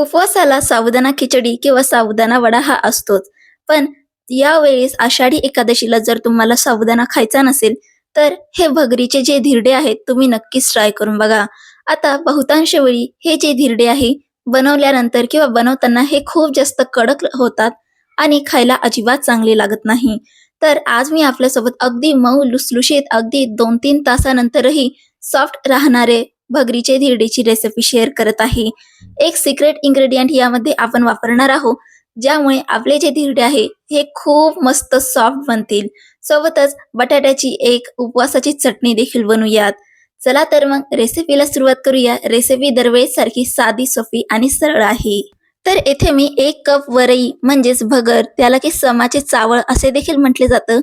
उपवासाला साबुदाणा खिचडी किंवा साबुदाणा वडा हा असतोच. पण यावेळेस आषाढी एकादशीला जर तुम्हाला साबुदाणा खायचा नसेल तर हे भगरीचे जे धिरडे आहेत तुम्ही नक्कीच ट्राय करून बघा. आता बहुतांश वेळी हे जे धिरडे आहे बनवल्यानंतर किंवा बनवताना हे खूप जास्त कडक होतात आणि खायला अजिबात चांगले लागत नाही. तर आज मी आपल्यासोबत अगदी मऊ लुसलुशीत अगदी दोन तीन तासानंतरही सॉफ्ट राहणारे भगरीचे धिरडीची रेसिपी शेअर करत आहे. एक सिक्रेट इन्ग्रेडियंट यामध्ये आपण वापरणार आहोत. ज्यामुळे आपले जे धिरडे आहे हे खूप मस्त सॉफ्ट बनतील. सोबतच बटाट्याची एक उपवासाची चटणी देखील बनवूयात. चला तर मग रेसिपीला सुरुवात करूया. रेसिपी दरवेळेस सारखी साधी सोपी आणि सरळ आहे. तर येथे मी एक कप वरई म्हणजेच भगर त्याला की समाचे चावळ असे देखील म्हटले जातं.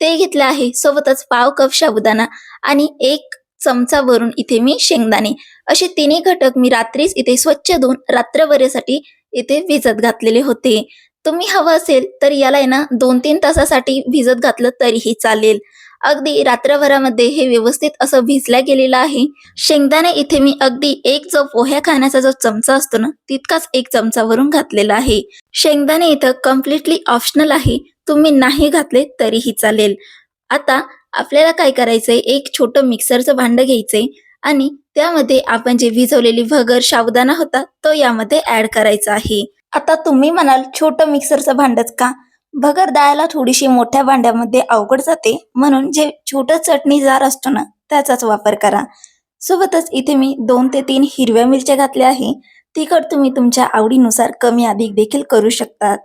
ते घेतले आहे. सोबतच पाव कप साबुदाणा आणि एक चमचावरून इथे मी शेंगदाणे. असे तिन्ही घटक मी रात्रीच इथे स्वच्छ धुवून रात्रभरेसाठी इथे भिजत घातलेले होते. तुम्ही हवं असेल तर याला आहे ना दोन तीन तासासाठी भिजत घातलं तरीही चालेल. अगदी रात्रभरामध्ये हे व्यवस्थित असं भिजल्या गेलेलं आहे. शेंगदाणे इथे मी अगदी एक जो पोह्या खाण्याचा जो चमचा असतो ना तितकाच एक चमचा वरून घातलेला आहे. शेंगदाणे इथं कम्प्लिटली ऑप्शनल आहे. तुम्ही नाही घातले तरीही चालेल. आता आपल्याला काय करायचंय? एक छोटं मिक्सरचं भांड घ्यायचंय आणि त्यामध्ये आपण जे भिजवलेली भगर साबुदाणा होता तो यामध्ये ऍड करायचा आहे. आता तुम्ही म्हणाल छोटं मिक्सरचं भांडच का? भगर डाळाला थोडीशी मोठ्या भांड्यामध्ये अवघड जाते म्हणून जे छोटं चटणी जार असतो ना त्याचाच वापर करा. सोबतच इथे मी दोन ते तीन हिरव्या मिरच्या घातल्या आहे. तिखट तुम्ही तुमच्या आवडीनुसार कमी अधिक देखील करू शकतात.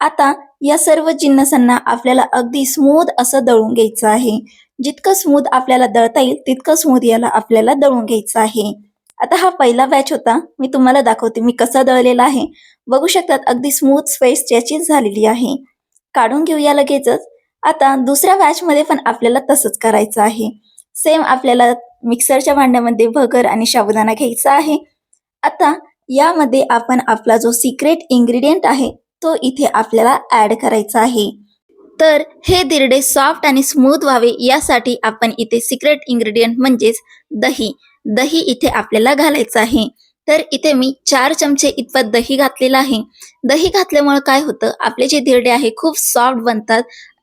आता या सर्व जिन्नसांना आपल्याला अगदी स्मूथ असं दळून घ्यायचं आहे. जितकं स्मूथ आपल्याला दळता येईल तितकं स्मूथ याला आपल्याला दळून घ्यायचं आहे. आता हा पहिला बॅच होता. मी तुम्हाला दाखवते मी कसा दळलेला आहे. बघू शकतात अगदी स्मूथ स्पेस त्याची झालेली आहे. काढून घेऊया लगेचच. आता दुसऱ्या बॅच मध्ये पण आपल्याला तसंच करायचं आहे. सेम आपल्याला मिक्सरच्या भांड्यामध्ये भगर आणि साबुदाणा घ्यायचा आहे. आता यामध्ये आपण आपला जो सिक्रेट इन्ग्रेडियंट आहे तो इथे आपल्याला ऍड करायचा आहे. तर हे दिरडे सॉफ्ट आणि स्मूथ व्हावे यासाठी आपण इथे सिक्रेट इंग्रेडियंट म्हणजेच दही दही इथे आपल्याला घालायचं आहे. तर इथे मी चार चमचे इतपत दही घातलेलं आहे. दही घातल्यामुळे काय होतं आपले जे धिरडे आहे खूप सॉफ्ट बनतात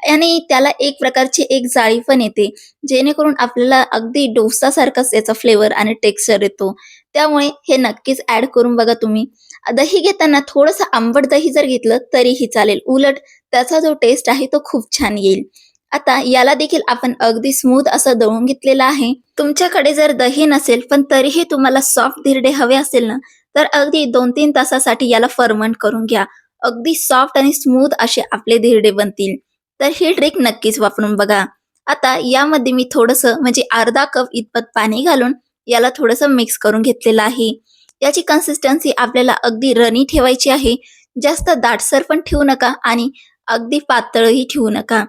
आणि त्याला एक प्रकारची एक जाळी पण येते. जेणेकरून आपल्याला अगदी डोसासारखाच याचा फ्लेवर आणि टेक्स्चर येतो. त्यामुळे हे नक्कीच ऍड करून बघा तुम्ही. दही घेताना थोडंसं आंबट दही जर घेतलं तरीही चालेल. उलट त्याचा जो टेस्ट आहे तो खूप छान येईल. आता याला देखील आपण अगदी स्मूथ असं दळून घेतलेलं आहे. तुमच्याकडे जर दही नसेल पण तरीही तुम्हाला सॉफ्ट धिरडे हवे असेल ना तर अगदी दोन तीन तासासाठी याला फर्मंट करून घ्या. अगदी सॉफ्ट आणि स्मूथ असे आपले धिरडे बनतील. तर ही ट्रिक नक्कीच वापरून बघा. आता यामध्ये मी थोडंसं म्हणजे अर्धा कप इतपत पाणी घालून याला थोडंसं मिक्स करून घेतलेलं आहे. याची कन्सिस्टन्सी आपल्याला अगदी रनी ठेवायची आहे. जास्त दाटसर पण ठेवू नका आणि अगदी पातळही ठेवू नका.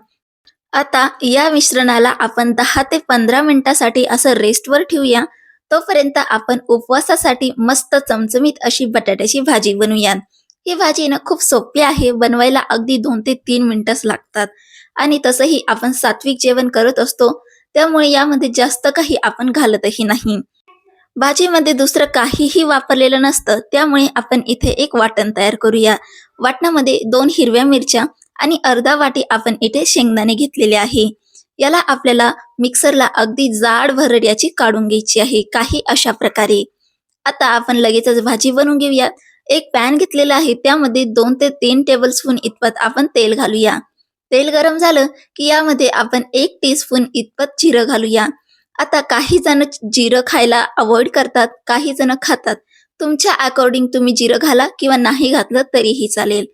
आता या मिश्रणाला आपण दहा ते पंधरा मिनिटासाठी असं रेस्टवर ठेवूया. तोपर्यंत आपण उपवासासाठी मस्त चमचमीत अशी बटाट्याची भाजी बनवूया. ही भाजी ना खूप सोपी आहे बनवायला अगदी दोन ते तीन मिनिटच लागतात. आणि तसंही आपण सात्विक जेवण करत असतो. त्यामुळे यामध्ये जास्त काही आपण घालतही नाही. भाजीमध्ये दुसरं काहीही वापरलेलं नसतं त्यामुळे आपण इथे एक वाटण तयार करूया. वाटणामध्ये दोन हिरव्या मिरच्या आणि अर्धा वाटी आपण इथे शेंगदाणे घेतलेले आहे. याला आपल्याला मिक्सरला अगदी जाड भरड याची काढून घ्यायची आहे काही अशा प्रकारे. आता आपण लगेचच भाजी बनवून घेऊया. एक पॅन घेतलेला आहे त्यामध्ये दोन ते तीन टेबल स्पून इतपत आपण तेल घालूया. तेल गरम झालं की यामध्ये आपण एक टीस्पून इतपत जिरं घालूया. आता काही जण जिरं खायला अवॉइड करतात काही जण खातात. तुमच्या अकॉर्डिंग तुम्ही जिरं घाला किंवा नाही घातलं तरीही चालेल.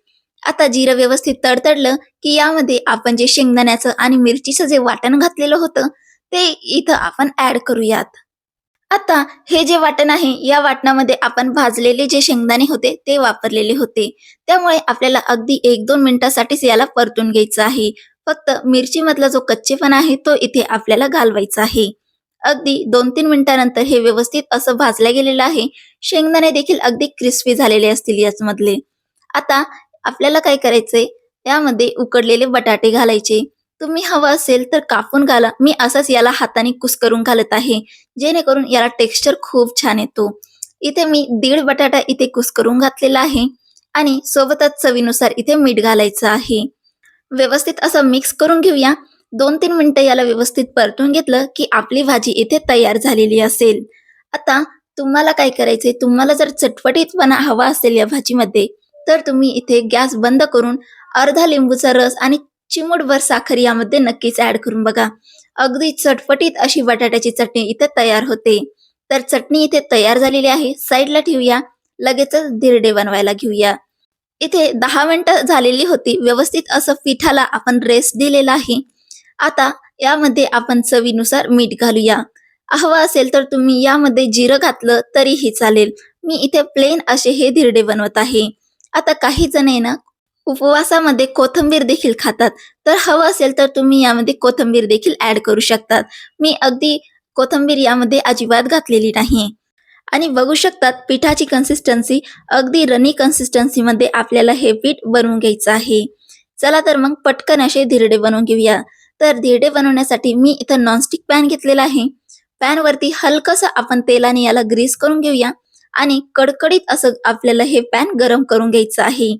आता जिरं व्यवस्थित तडतडलं की यामध्ये आपण जे शेंगदाण्याचं आणि मिरचीचं जे वाटण घातलेलं होतं ते इथं आपण ऍड करूयात. आता हे जे वाटण आहे या वाटणामध्ये आपण भाजलेले जे शेंगदाणे होते ते वापरलेले होते. त्यामुळे आपल्याला अगदी एक दोन मिनिटासाठीच याला परतून घ्यायचं आहे. फक्त मिरची मधला जो कच्चेपणा आहे तो इथे आपल्याला घालवायचा आहे. अगदी दोन तीन मिनिटानंतर हे व्यवस्थित असं भाजलं गेलेलं आहे. शेंगदाणे देखील अगदी क्रिस्पी झालेले असतील याचमधले आता आपल्याला काय करायचंय? यामध्ये उकडलेले बटाटे घालायचे. तुम्ही हवं असेल तर कापून घाला. मी असंच याला हाताने कुस्करून घालत आहे. जेणेकरून याला टेक्स्चर खूप छान येतो. इथे मी दीड बटाटा इथे कुस्करून घातलेला आहे. आणि सोबतच चवीनुसार इथे मीठ घालायचं आहे. व्यवस्थित असं मिक्स करून घेऊया. दोन तीन मिनिटं याला व्यवस्थित परतून घेतलं की आपली भाजी इथे तयार झालेली असेल. आता तुम्हाला काय करायचंय? तुम्हाला जर चटपटीतपणा हवा असेल या भाजीमध्ये तर तुम्ही इथे गॅस बंद करून अर्धा लिंबूचा रस आणि चिमूटभर साखर यामध्ये नक्कीच ऍड करून बघा. अगदी चटपटीत अशी बटाट्याची चटणी इथे तयार होते. तर चटणी इथे तयार झालेली आहे. साईडला ठेवूया. लगेचच धिरडे बनवायला घेऊया. इथे दहा मिनिटं झालेली होती. व्यवस्थित असं पिठाला आपण रेस्ट दिलेला आहे. आता यामध्ये आपण चवीनुसार मीठ घालूया. हवं असेल तर तुम्ही यामध्ये जिरं घातलं तरीही चालेल. मी इथे प्लेन असे हे धिरडे बनवत आहे. आता काही जण आहे ना उपवासामध्ये कोथिंबीर देखील खातात. तर हवं असेल तर तुम्ही यामध्ये कोथिंबीर देखील ऍड करू शकतात. मी अगदी कोथिंबीर यामध्ये अजिबात घातलेली नाही. आणि बघू शकतात पिठाची कन्सिस्टन्सी अगदी रनी कन्सिस्टन्सीमध्ये आपल्याला हे पीठ बनवून घ्यायचं आहे. चला तर मग पटकन असे धिरडे बनवून घेऊया. तर धिरडे बनवण्यासाठी मी इथं नॉनस्टिक पॅन घेतलेला आहे. पॅन वरती हलकसं आपण तेलाने याला ग्रीस करून घेऊया. आणि कडकडीत असं आपल्याला हे पॅन गरम करून घ्यायचं आहे.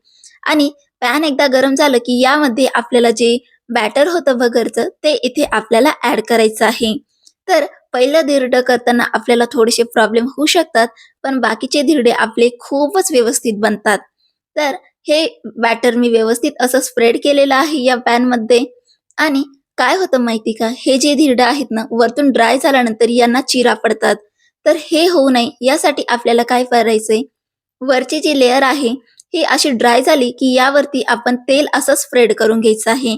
आणि पॅन एकदा गरम झालं की यामध्ये आपल्याला जे बॅटर होतं वगैरेचं ते इथे आपल्याला ऍड करायचं आहे. तर पहिलं धिरडं करताना आपल्याला थोडेसे प्रॉब्लेम होऊ शकतात पण बाकीचे धिरडे आपले खूपच व्यवस्थित बनतात. तर हे बॅटर मी व्यवस्थित असं स्प्रेड केलेलं आहे या पॅनमध्ये आणि काय होतं माहिती का? हे जे धिरडं आहेत ना वरतून ड्राय झाल्यानंतर यांना चिरा पडतात. तर हे होऊ नये यासाठी आपल्याला काय करायचंय? वरची जी लेअर आहे ही अशी ड्राय झाली की यावरती आपण तेल असं स्प्रेड करून घ्यायचं आहे.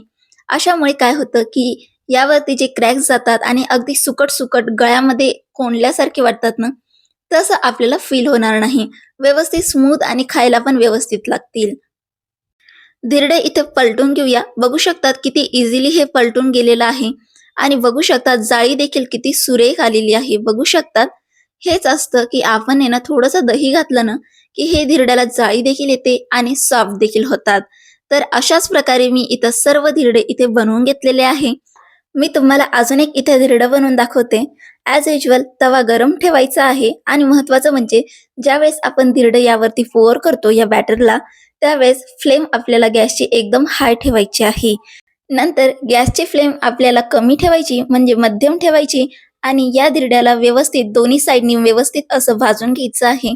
अशामुळे काय होतं की यावरती जे क्रॅक्स जातात आणि अगदी सुकट सुकट गळ्यामध्ये कोंडल्यासारखे वाटतात ना तसं आपल्याला फील होणार नाही. व्यवस्थित स्मूथ आणि खायला पण व्यवस्थित लागतील. धिरडे इथे पलटून घेऊया. बघू शकतात किती इझिली हे पलटून गेलेलं आहे. आणि बघू शकतात जाळी देखील किती सुरेख आलेली आहे. बघू शकतात हेच असतं की आपण आहे ना थोडंसं दही घातलं ना की हे धिरड्याला जाळी देखील येते आणि सॉफ्ट देखील होतात. तर अशाच प्रकारे मी इथं सर्व धिरडे इथे बनवून घेतलेले आहे. मी तुम्हाला अजून एक इथे धिरडं बनवून दाखवते. ॲज युजल तवा गरम ठेवायचा आहे आणि महत्वाचं म्हणजे ज्यावेळेस आपण धिरडं यावरती फोअर करतो या बॅटरला त्यावेळेस फ्लेम आपल्याला गॅसची एकदम हाय ठेवायची आहे. नंतर गॅसची फ्लेम आपल्याला कमी ठेवायची म्हणजे मध्यम ठेवायची आणि या धिरड्याला व्यवस्थित दोन्ही साईडनी व्यवस्थित असं भाजून घ्यायचं आहे.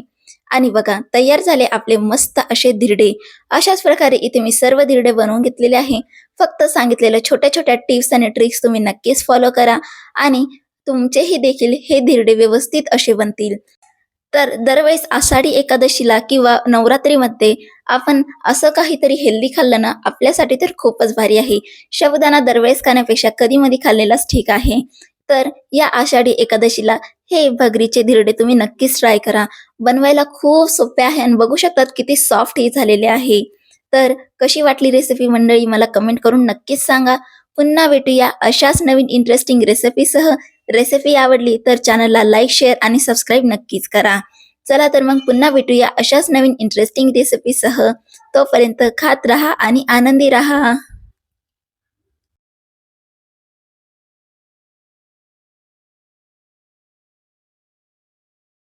आणि बघा तयार झाले आपले मस्त असे धिरडे अशाच प्रकारे इथे मी सर्व धिरडे बनवून घेतलेले आहे. फक्त सांगितलेल्या छोट्या छोट्या टिप्स आणि ट्रिक्स तुम्ही नक्कीच फॉलो करा आणि तुमचेही देखील हे धिरडे व्यवस्थित असे बनतील. तर दरवेळेस आषाढी एकादशीला किंवा नवरात्रीमध्ये आपण असं काहीतरी हेल्दी खाल्लं ना आपल्यासाठी तर खूपच भारी आहे. शवदाना दरवेळेस खाण्यापेक्षा कधी मधी खाल्लेलाच ठीक आहे. तर या आषाढी एकादशीला हे भगरीचे धिरडे तुम्ही नक्कीच ट्राय करा. बनवायला खूप सोपे आहे आणि बघू शकतात किती सॉफ्ट ही झालेले आहे. तर कशी वाटली रेसिपी मंडळी मला कमेंट करून नक्कीच सांगा. पुन्हा भेटूया अशाच नवीन इंटरेस्टिंग रेसिपीसह रेसिपी आवडली तर चॅनलला लाईक शेअर आणि सबस्क्राईब नक्कीच करा. चला तर मग पुन्हा भेटूया अशाच नवीन इंटरेस्टिंग रेसिपीसह तोपर्यंत खात राहा आणि आनंदी राहा.